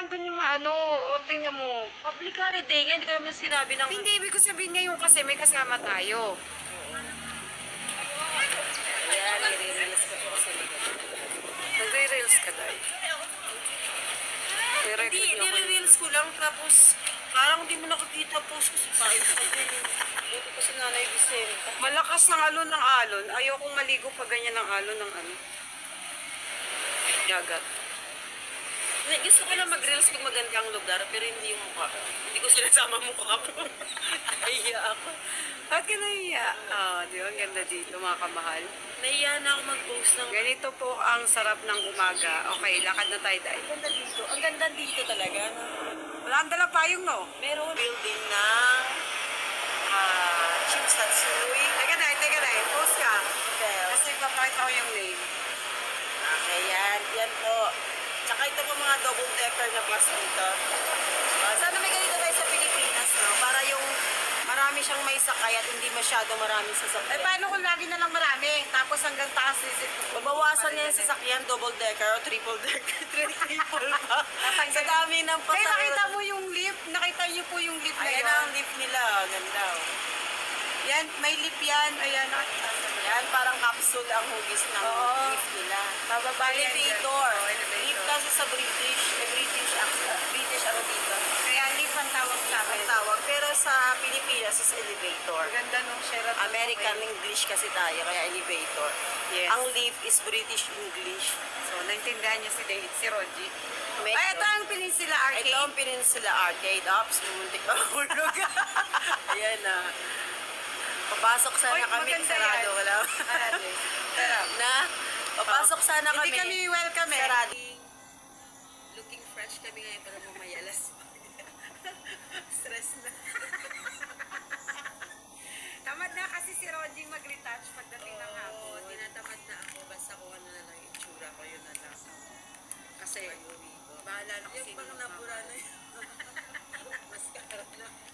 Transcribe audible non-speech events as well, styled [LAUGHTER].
nandun yung ano, o tingnan mo. Public holiday, hindi ko naman sinabi ng... Hindi, ibig ko sabihin ngayon kasi may kasama tayo. Ayan, nire-release ko po sa Nagre-reels ka dahil. Hindi, nire-reels ko lang, tapos parang hindi mo nakakita post ko sa tayo. Buti ko si Nanay Vicenta. Malakas ng alon ng alon. Ayokong maligo pa ganyan ng alon ng ano. Dagat. Gusto ko lang mag-reels pag magandang lugar, pero hindi yung mukha. Hindi ko sinasama mukha ko. [LAUGHS] Nahiya ako. Ba't ka nahiya? Ah, di ba? Ang ganda dito, mga kamahal. Nahiya na ako mag-post ng... Ganito po ang sarap ng umaga. Okay, lakad na tayo dahil. Ang ganda dito. Ang ganda dito talaga. Wala ang dalang payong, no? Meron building ng uh, Chips Hatsui Teka dahil, teka dahil. Post ka. Kasi papakita ko yung name. Okay, yan. Yan po. Tsaka mga double decker na bus dito. Uh, sana may ganito tayo sa Pilipinas, no? Para yung marami siyang may sakay at hindi masyado maraming Eh, sasakyan. paano kung lagi na lang marami? Tapos hanggang taas is Babawasan niya yung sasakyan, double decker o triple decker, [LAUGHS] triple pa. Sa dami ng Hey, nakita pasahero. mo yung lift? Nakita niyo po yung lift na Ayan yun? ang lift nila. Ganda. oh. Yan, may lift yan. Ayan, nakita. Yan, parang capsule ang hugis ng Oo. lift nila. Dyan. Elevator. Oo, elevator. Lift kasi sa British, eh, British accent. British ano dito. Kaya lift ang tawag sa akin. Ang tawag. Pero sa Pilipinas is elevator. Ganda nung Sheraton. American English kasi tayo, kaya elevator. Yes. Ang lift is British English. So, naintindihan niya si David, si Roji. Medyo- Ay, ito ang Peninsula Arcade. Ito ang Peninsula Arcade. Ops, lumuntik na hulog. [LAUGHS] Ayan na. Papasok sana Uy, kami, sarado yan. wala. Sarado. Na, papasok sana kami. Hindi kami welcome eh. Sarado lunch kami ngayon pero mamaya alas. [LAUGHS] Stress na. [LAUGHS] Tamad na kasi si Roji mag-retouch pagdating ng hapon. Oh. Tinatamad na ako. Basta kung ano na lang itsura ko, yun na lang. Kasi, bahala na kasi. Yung pang nabura na yun. [LAUGHS] Mascara na.